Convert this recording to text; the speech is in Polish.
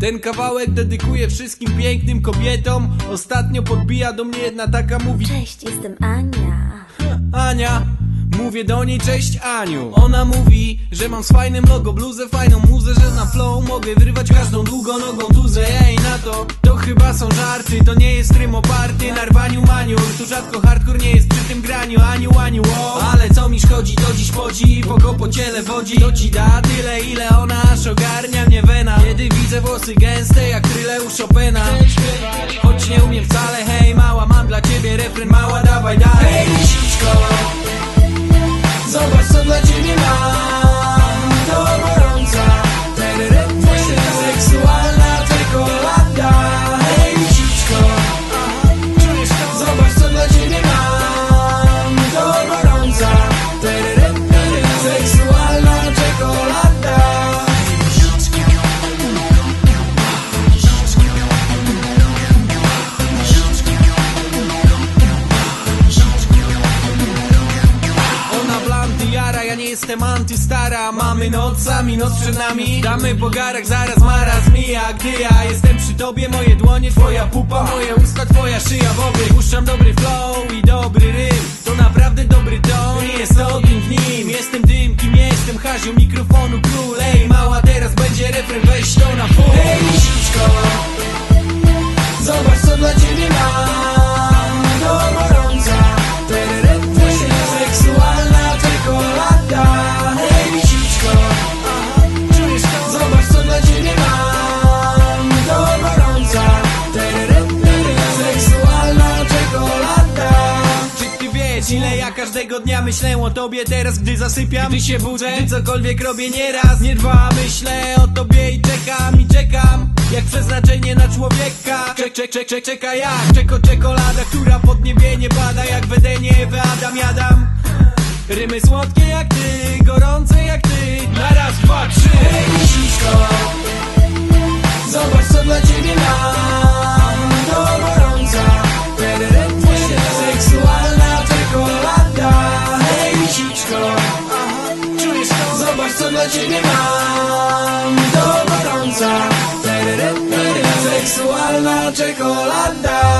Ten kawałek dedykuję wszystkim pięknym kobietom. Ostatnio podbija do mnie jedna taka mówi Cześć, jestem Ania. Ania Mówię do niej cześć Aniu. Ona mówi, że mam z fajnym logo bluzę Fajną muzę, że na flow mogę wyrywać każdą długą nogą tuzę. Ej na to, to chyba są żarty. To nie jest rym oparty na rwaniu maniur Tu rzadko hardcore nie jest przy tym graniu. Aniu, Aniu, o. Ale co mi szkodzi, to dziś poci Poko po ciele wodzi. To ci da tyle, ile ona aż ogarnia włosy gęste jak kryle u Chopina. Choć nie umiem wcale, hej mała Mam dla ciebie refren, mała dawaj dalej Hej jestem antystara Mamy nocami, noc przed nami. Damy po garach, zaraz maraz mija. Gdy ja jestem przy tobie, moje dłonie, twoja pupa Moje usta, twoja szyja. W obie Puszczam dobry flow i dobry rym. To naprawdę dobry ton, nie jest ogień w nim. Jestem tym, kim jestem, Haziu mikrofonu król. Ej mała, teraz będzie refren, weź to na full ja każdego dnia myślę o tobie Teraz gdy zasypiam, gdy się budzę Gdy cokolwiek robię nieraz, nie dwa Myślę o tobie i czekam i czekam Jak przeznaczenie na człowieka. Czek, czek, czek, czek, czeka jak? Czeko, czekolada, która pod niebie nie pada Jak w Edenie Ewę Adam jadam Rymy słodkie jak ty, gorące jak ty. Na raz, dwa, trzy. Lisiczko ciebie mam. To gorąca seksualna czekolada